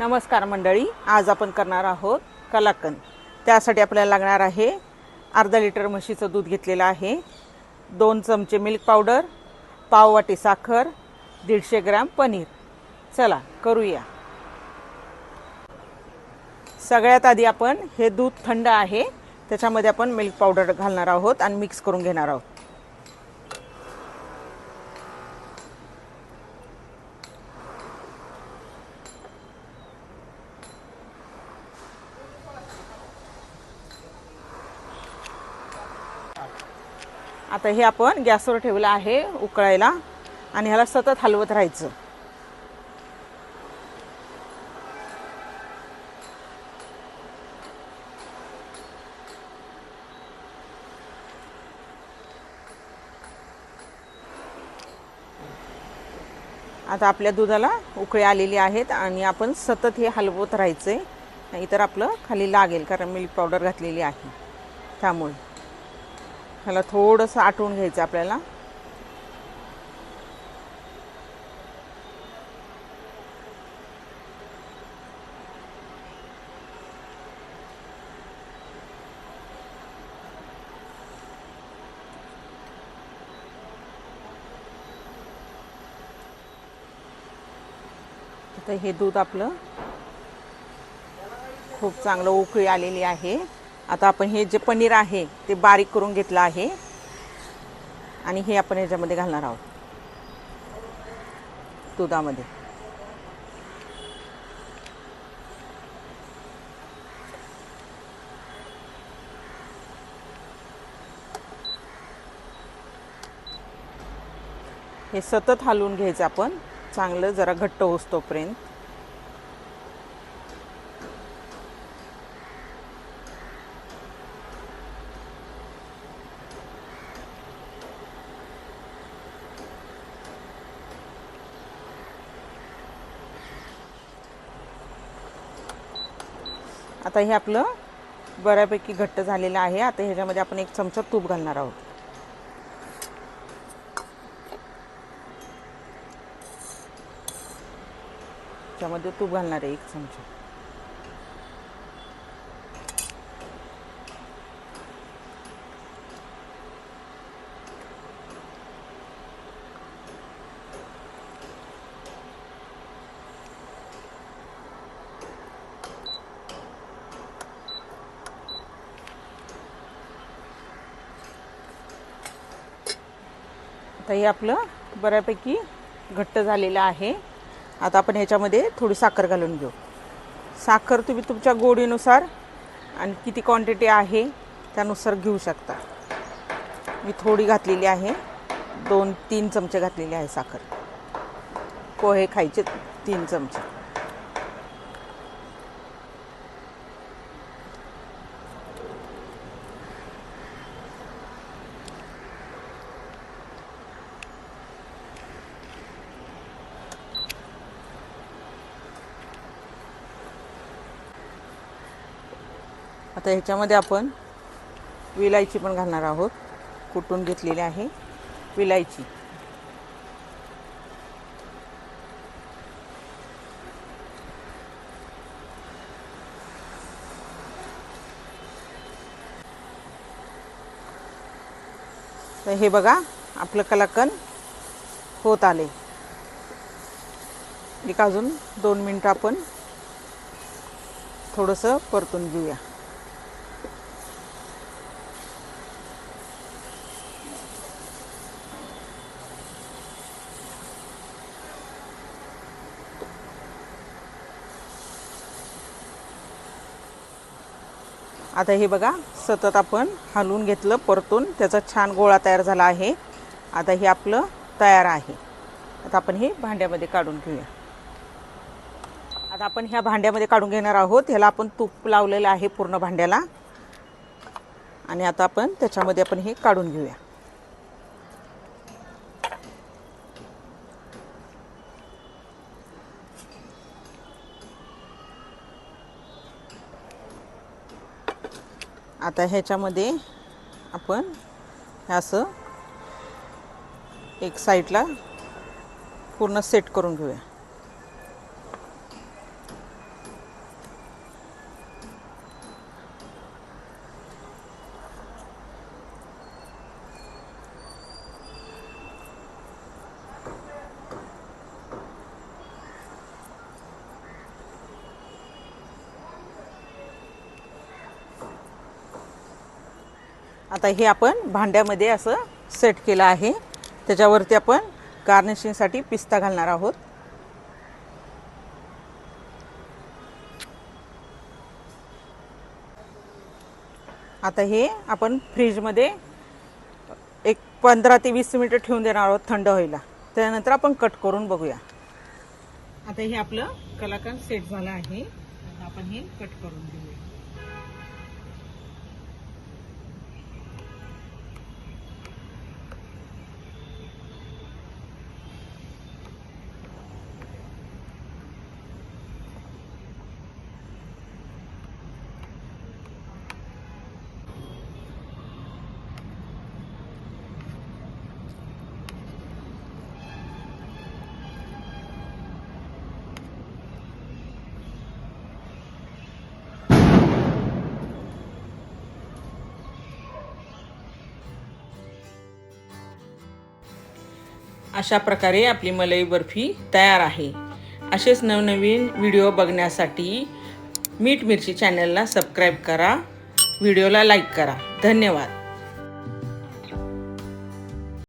नमस्कार मंडळी आज आपण करणार आहोत कलाकंद. त्यासाठी आपल्याला लागणार आहे अर्धा लिटर म्हशीचं दूध घेतलेलं आहे दोन चमचे मिल्क पावडर पाव वाटी साखर दीडशे ग्रॅम पनीर. चला करूया. सगळ्यात आधी आपण हे दूध थंड आहे त्याच्यामध्ये आपण मिल्क पावडर घालणार आहोत आणि मिक्स करून घेणार आहोत. आता हे आपण गॅसवर ठेवलं आहे उकळायला आणि ह्याला सतत हलवत राहायचं. आता आपल्या दुधाला उकळी आलेली आहेत आणि आपण सतत हे हलवत राहायचे नाहीतर आपलं खाली लागेल कारण मिल्क पावडर घातलेली आहे. त्यामुळे. ह्याला थोडंसं आटवून घ्यायचं आपल्याला. तर हे दूध आपलं खूप चांगलं उकळी आलेली आहे. आता आपण हे जे पनीर आहे ते बारीक करून घेतलं आहे. आणि हे आपण याच्यामध्ये घालणार आहोत. दुधामध्ये. हे सतत हलवून घ्यायचं आपण. चांगलं जरा घट्ट होस तोपर्यंत. आता हे आपलं बऱ्यापैकी घट्ट झालेलं आहे. आता ह्याच्यामध्ये आपण एक चमचा तूप घालणार आहोत. त्यामध्ये तूप घालणार आहे एक चमचा. आता हे आपलं बऱ्यापैकी घट्ट झालेलं आहे. आता आपण ह्याच्यामध्ये थोडी साखर घालून घेऊ. साखर तुम्ही तुमच्या गोडीनुसार आणि किती क्वांटिटी आहे त्यानुसार घेऊ शकता. मी थोडी घातलेली आहे. दोन तीन चमचे घातलेले आहे साखर. पोहे खायचे तीन चमचे. आता ह्याच्यामध्ये आपण विलायची पण घालणार आहोत. कुटून घेतलेली आहे विलायची. तर हे बघा आपलं कलाकंद होत आले. एक अजून दोन मिनटं आपण थोडंसं परतून घेऊया. आता हे बघा सतत आपण हलवून घेतलं परतून त्याचा छान गोळा तयार झाला आहे. आता हे आपलं तयार आहे. आता आपण हे भांड्यामध्ये काढून घेऊया. आता आपण ह्या भांड्यामध्ये काढून घेणार आहोत. ह्याला आपण तूप लावलेलं आहे पूर्ण भांड्याला. आणि आता आपण त्याच्यामध्ये आपण हे काढून घेऊया. आता ह्याच्यामध्ये आपण हे असं एक साईडला पूर्ण सेट करून घेऊया. आता हे आपण भांड्यामध्ये असं सेट केलं आहे. त्याच्यावरती आपण गार्निशिंगसाठी पिस्ता घालणार आहोत. आता हे आपण फ्रीजमध्ये एक पंधरा ते वीस मिनटं ठेवून देणार आहोत थंड व्हायला. त्यानंतर आपण कट करून बघूया. आता हे आपलं कलाकंद सेट झालं आहे. आपण हे कट करून घेऊया. अशा प्रकारे आपली मलई बर्फी तयार आहे. असेच नवनवीन व्हिडिओ बघण्यासाठी मीठ मिरची चॅनलला सबस्क्राईब करा. व्हिडिओला लाईक करा. धन्यवाद.